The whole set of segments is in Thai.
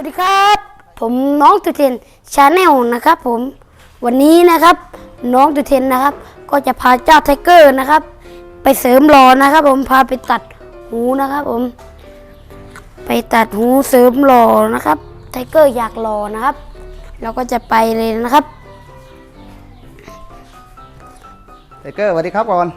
วัสดีครับ ผมน้องตุเทนชาแนลนะครับ ผมวันนี้นะครับ น้องตุเทนนะครับ ก็จะพาเจ้าไทเกอร์นะครับ ไปเสริมหล่อนะครับ ผมพาไปตัดหูนะครับ ผม ไปตัดหูเสริมหล่อนะครับ ไทเกอร์อยากหล่อนะครับ เราก็จะไปเลยนะครับไทเกอร์สวัสดีครับก่อน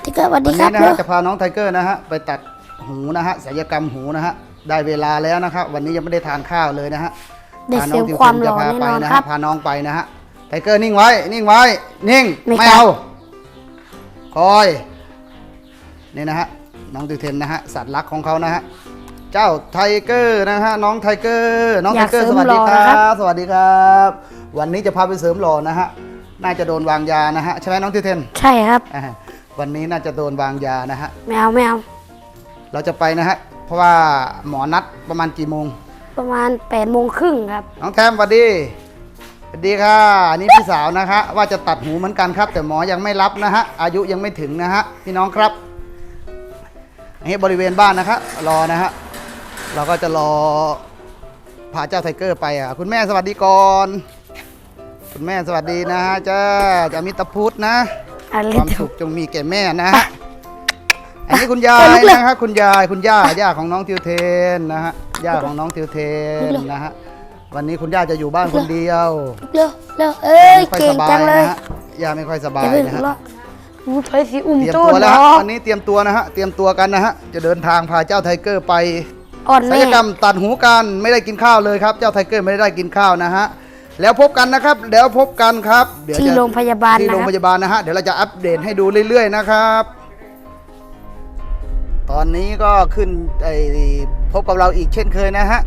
ไทเกอร์สวัสวัดีนครันี้บนะเร็ฮะวจะพาน้องไทเกอร์นะฮะไปตัดหูนะฮะศัลยกรรมหูนะฮะ ได้เวลาแล้วนะครับ วันนี้ยังไม่ได้ทานข้าวเลยนะฮะได้พาเสน้ริองมทิวความเทนหจะล่อพาแน่ไปนอนนะครัฮะบพาน้องไปนะฮะไทเกอร์นิ่งไว้ นิ่งไว้ นิ่ง ไม่ไม่ครับเอาคอยนี่นะฮะน้องทิวเทนนะฮะสัตว์รักของเขานะฮะเจ้าไทเกอร์นะฮะน้องไทเกอร์น้องอไทยากเกอร์เสริสมวัสดีหล่อคนะครัรับบสวัสดีครับ วันนี้จะพาไปเสริมหล่อนะฮะน่าจะโดนวางยานะฮะใช่ไหมน้องทิวเทนใช่ครับอ่าวันนี้น่าจะโดนวางยานะฮะไม่เอาไม่เอาเราจะไปนะฮะ เพราะว่าหมอนัดประมาณกี่โมง ประมาณ8ปดโมงครึ่งครับ น้องแทมสวัสดีสวัสดีค่ะอันนี้พี่สาวนะคะว่าจะตัดหูเหมือนกันครับ แต่หมอยังไม่รับนะฮะอายุยังไม่ถึงนะฮะพี่น้องครับอันนี้บริเวณบ้านนะคะรอนะฮะเราก็จะรอพาเจ้าไทเกอร์ไปอะคุณแม่สวัสดีก่อนคุณแม่สวัสดีนะฮะจ้าจะมีตะพุธนะ อะไรความถูสุกขจงมีแก่แม่นะฮะ อันนี้คุณยายลุกเลยนะครับคุณยายคุณย่าย่าของน้องทิวเทนนะฮะย่าของน้องทิวเทนนะฮะวันนี้คุณย่าจะอยู่บ้านคนเดียวเร็วเร็วเอ้ยไม่ค่อยเก่สงบาจัยงเลนะยฮะย่าไม่ค่อยสบาอยย่าเพิ่งนะฮะรออู้ไปสิอุ้มเตรียมตู้ตัวแล้วเนาะฮะวันนี้เตรียมตัวนะฮะเตรียมตัวกันนะฮะจะเดินทางพาเจ้าไทเกอร์ไปอ่อนศัลแม่ยกรรมตัดหูกันไม่ได้กินข้าวเลยครับ เจ้าไทเกอร์ไม่ได้กินข้าวนะฮะแล้วพบกันนะครับเดี๋ยวพบกันครับเดี๋ยวที่จะโรงพยาบาลที่นะโรงคพรับยาบาลนะฮะเดี๋ยวเราจะอัปเดตให้ดูเรื่อยๆนะครับ ตอนนี้ก็ขึ้นไอพบกับเราอีกเช่นเคยนะฮะ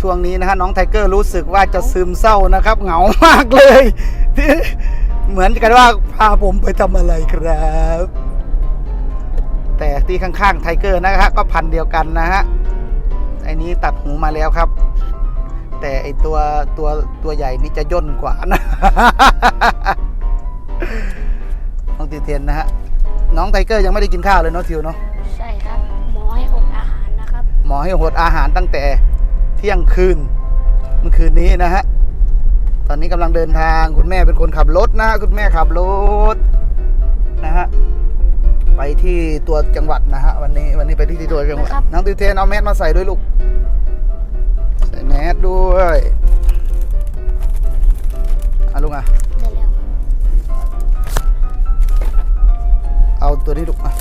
ช่วงนี้นะฮะน้องไทเกอร์รู้สึกว่าจะซึมเศร้านะครับ เหงามากเลยเหมือนกันว่าพาผมไปทำอะไรครับ แต่ที่ข้างๆไทเกอร์นะฮะก็พันเดียวกันนะฮะไอ้นี้ตัดหูมาแล้วครับ แต่ไอตัวตัวตัวใหญ่นี่จะย่นกว่านะน้องติเทียนนะฮะน้องไทเกอร์ยังไม่ได้กินข้าวเลยเนาะทิวเนาะ ให้หดอาหารตั้งแต่เที่ยงคืนเมื่อคืนนี้นะฮะ ตอนนี้กำลังเดินทางคุณแม่เป็นคนขับรถนะฮะคุณแม่ขับรถนะฮะไปที่ตัวจังหวัดนะฮะวันนี้วันนี้ไปที่ที่ตัวจังหวัดนะครับน้องติวเทนเอาแมสมาใส่ด้วยลูกใส่แมสด้วยเอาลุงอะได้แล้วเอาตัวนี้ลูกอะ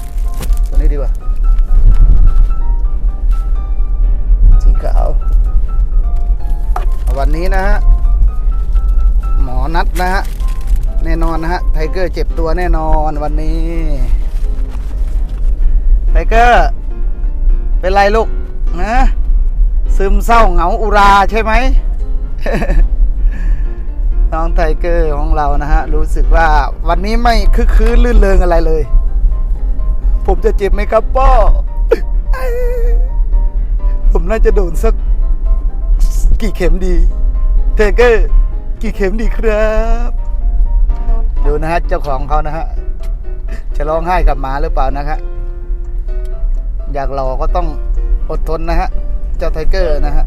เกอร์เจ็บตัวแน่นอนวันนี้ไทเกอร์เป็นไรลูกนะซึมเศร้าเหงาอุราใช่ไหมน้องไทเกอร์ของเรานะฮะ รู้สึกว่าวันนี้ไม่คึกคืนลื่นเริงอะไรเลย ผมจะเจ็บไหมครับพ่อ ผมน่าจะโดนสักกี่เข็มดีเทเกอร์กี่เข็มดีครับ ดนดูนะฮะเจ้าของเขานะฮะจะร้องไห้กับหมาหรือเปล่านะฮะอยากหล่อก็ต้องอดทนนะฮะเจ้าไทเกอร์นะฮะ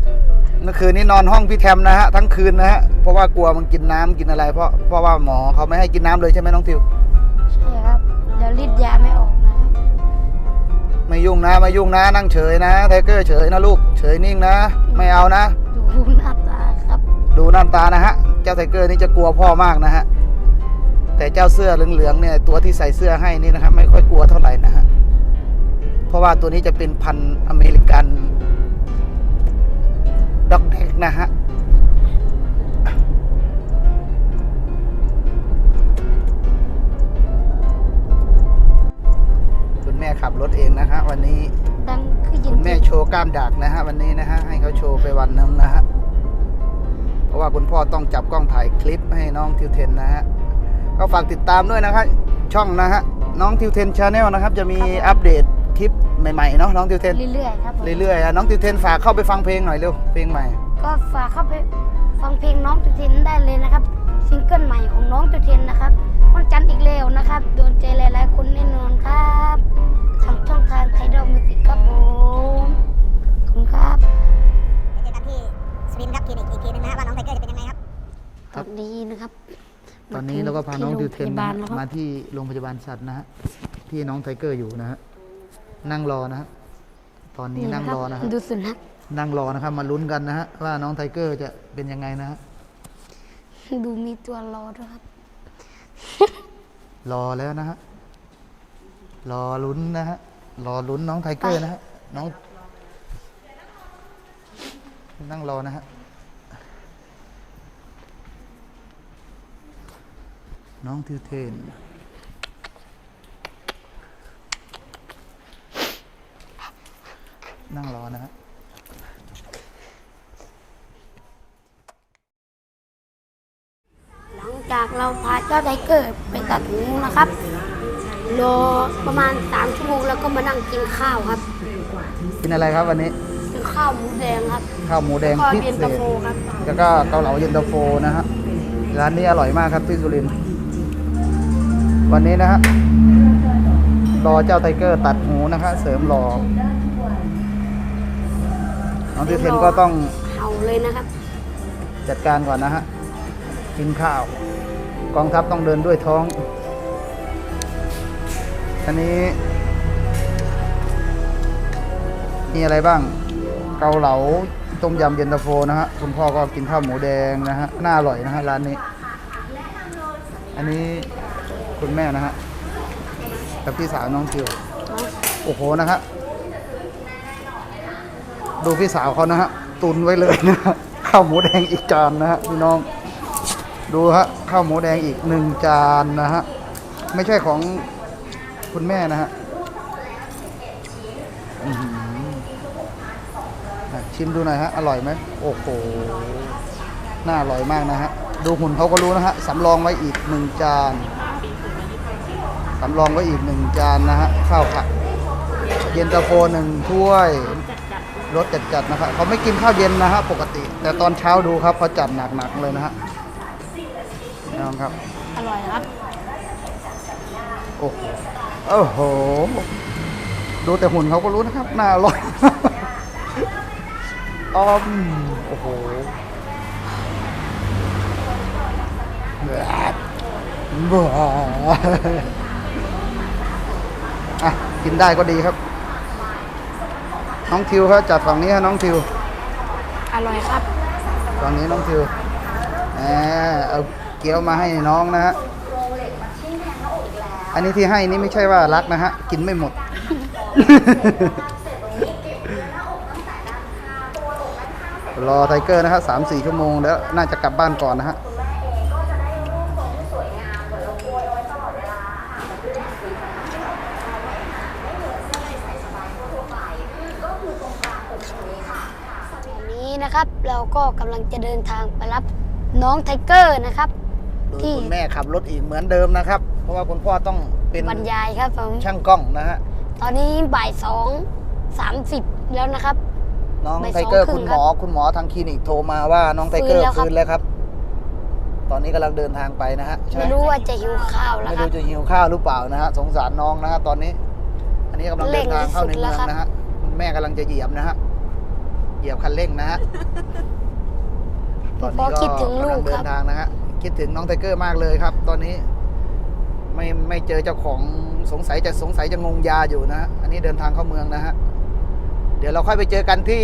เมื่อคืนนี้นอนห้องพี่แทมนะฮะทั้งคืนนะฮะเพราะว่ากลัวมันกินน้ำกินอะไร เพราะเพราะว่าหมอเขาไม่ให้กินน้ำเลยใช่ไหมน้องทิวใช่ครับเดี๋ยวรีดยาไม่ออกนะครับไม่ยุ่งนะไม่ยุ่งนะ นั่งเฉยนะไทเกอร์เฉยนะลูกเฉยนิ่งนะ ไม่เอานะ ดูหน้าตาครับ ดูหน้าตานะฮะเจ้าไทเกอร์นี่จะกลัวพ่อมากนะฮะ แต่เจ้าเสื้อเหลืองๆเนี่ยตัวที่ใส่เสื้อให้นี่นะครับ ไม่ค่อยกลัวเท่าไหร่นะฮะเพราะว่าตัวนี้จะเป็นพันธุ์อเมริกันด็อกแดกนะฮะคุณแม่ขับรถเองนะฮะวันนี้ดังคือยินคุณแม่โชว์กล้ามดักนะฮะวันนี้นะฮะให้เขาโชว์ไปวันหนึงนะฮะเพราะว่าคุณพ่อต้องจับกล้องถ่ายคลิปให้น้องทิวเทนนะฮะ ก็ฝากติดตามด้วยนะครับ ช่องนะฮะน้องทิวเทนชาแนลนะครับ จะมีอัปเดตคลิปใหม่ๆเนาะน้องทิวเทนเรื่อยๆครับผมเรื่อยๆอะน้องทิวเทนฝากเข้าไปฟังเพลงหน่อยเร็วเพลงใหม่ ก็ฝากเข้าไปฟังเพลงน้องตุเทนได้เลยนะครับซิงเกิลใหม่ของน้องตุเทนนะครับวันจันทร์อีกแล้วนะครับโดนใจหลายๆคนแน่นอนครับทางช่องทางไทดอลมิวสิกครับผม ตอนนี้เราก็พาน้องดิวเทนที่โรงพยาบาลแล้วครับมาที่โรงพยาบาลสัตว์นะฮะที่น้องไทเกอร์อยู่นะฮะนั่งรอนะฮะตอนนี้นั่งรอนะฮะดูสุนัขนั่งรอนะครับ มาลุ้นกันนะฮะว่าน้องไทเกอร์จะเป็นยังไงนะฮะดูมีตัวรอด้วยครับ รอแล้วนะฮะรอลุ้นนะฮะรอลุ้นน้องไทเกอร์นะฮะน้อง นั่งรอนะฮะ น้องทิวเทน นั่งรอนะฮะหลังจากเราพาเจ้าไทเกอร์ไปตัดหูนะครับรอประมาณสามชั่วโมงแล้วก็มานั่งกินข้าวครับกินอะไรครับวันนี้กินข้าวหมูแดงครับ ข้าวหมูแดงก็พิเย็นเศตาษโฟครับ แล้วก็เกาเหลาเย็นตาโฟนะฮะร้านนี้อร่อยมากครับที่สุรินทร์ วันนี้นะฮะรอเจ้าไทเกอร์ตัดหูนะครับเสริมรอน้องทิวเทนก็ต้องเห่าเลยนะครับ จัดการก่อนนะฮะ กินข้าว กองทัพต้องเดินด้วยท้องอันนี้ มีอะไรบ้าง เกาเหลาต้มยำเย็นตาโฟนะฮะ คุณพ่อก็กินข้าวหมูแดงนะฮะ น่าอร่อยนะฮะร้านนี้ อันนี้ คุณแม่นะฮะกับพี่สาวน้องจิวโอ้โหนะฮะดูพี่สาวเขานะฮะตุนไว้เลยนะฮะข้าวหมูแดงอีกจานนะฮะพี่น้อง ดูฮะข้าวหมูแดงอีกหนึ่งจานนะฮะไม่ใช่ของคุณแม่นะฮะอื้อหืออะชิมดูหน่อยฮะอร่อยไหมโอ้โหน่าอร่อยมากนะฮะดูหุ่นเขาก็รู้นะฮะสำรองไว้อีกหนึ่งจาน สำรองไว้อีกหนึ่งจานนะฮะข้าวผัดเย็นตาโฟหนึ่งถ้วยรสจัดๆนะครับเขาไม่กินข้าวเย็นนะฮะปกติ แต่ตอนเช้าดูครับเขาจัดหนักๆเลยนะฮะนี่น้องครับ อร่อยครับ โอ้โหโอ้โห ดูแต่หุ่นเขาก็รู้นะครับ น่าอร่อยอ้อมโอ้โหแบบบ้า อะกินได้ก็ดีครับ น้องทิวครับจัดฝั่งนี้ฮะน้องทิว อร่อยครับฝั่งนี้น้องทิวแหมเอาเกี๊ยวมาให้น้องนะฮะอันนี้ที่ให้นี่ไม่ใช่ว่ารักนะฮะกินไม่หมด รอไทเกอร์นะฮะสามสี่ชั่วโมงแล้วน่าจะกลับบ้านก่อนนะฮะ ตอ นนี้นะครับ เราก็กำลังจะเดินทางไปรับน้องไทเกอร์นะครับ โดยที่ คุณแม่ขับรถอีกเหมือนเดิมนะครับ เพราะว่าคุณพ่อต้องเป็นบรรยายครับผมช่างกล้องนะฮะ ตอนนี้บ่ายสองสามสิบแล้วนะครับ น้องบ่ายไทเกอร์สองครึ่คุงณหมอคุณหมอทางคลินิกโทรมาว่าน้องไทเกอร์ฟื้นแล้วครับฟื้นแล้วครับตอนนี้กำลังเดินทางไปนะฮะใช่ไหมไม่รู้ว่าจะหิวข้าวแล้วไม่ครัรู้บจะหิวข้าวหรือเปล่านะฮะสงสารน้องนะฮะตอนนี้ อันนี้กำลังเดินทางเข้าในเร่งที่สุดเมืแล้อวงครับนะฮะคุณแม่กำลังจะเหยียบนะฮะเห ยียบคันเร่งนะฮะตอนพ่นี้อก็คิดถึงลูกำลักงเดิครับนทางนะฮะคิดถึงน้องไทเกอร์มากเลยครับ ตอนนี้ ไม่ไม่เจอเจ้าของสงสัยจะสงสัยจะงงยาอยู่นะฮะอันนี้เดินทางเข้าเมืองนะฮะเดี๋ยวเราค่อยไปเจอกันที่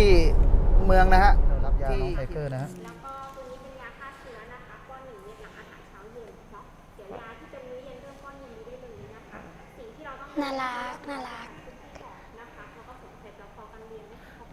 เมืองนะฮะรับยาน้องไทเกอร์นะฮะน่ารักน่ารัก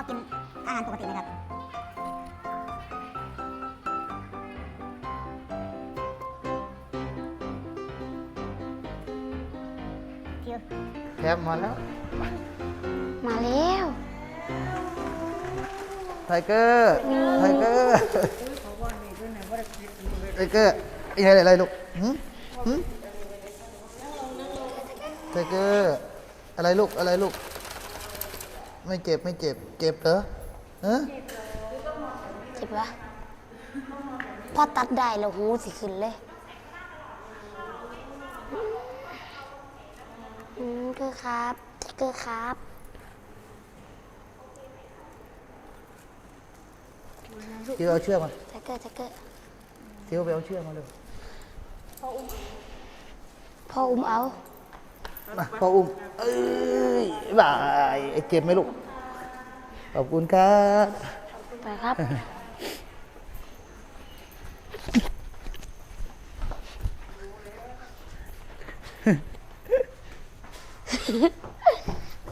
็กินอาหารปกตินะครับแคบมาแล้ว มาแล้วไทเกอร์ไทเกอร์ไทเกอร์อีอะไรอะไรลูกหืมไทเกอร์อะไรลูกอะไรลูก ไม่เจ็บไม่เจ็บ เจ็บเหรอฮะเจ็บปะพอตัดได้แล้วหูสิขึ้นเลยอืมคือครับคือครับทิวเอาเชือกมาแท็กเกอร์แท็กเกอร์ทิวไปเอาเชือกมาเลยพ่ออุ้มเอา มาพออุ้มเอ้ยบายไอ้เจ็บไหมลูก ขอบคุณครับ ไปครับ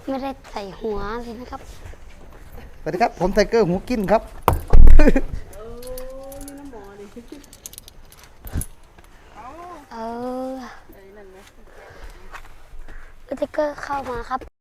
ไม่ได้ใส่หัวเลยนะครับ สวัสดีครับ ผมไทเกอร์หูกินครับ เออเออแท็ก เกอร์เข้ามาครับ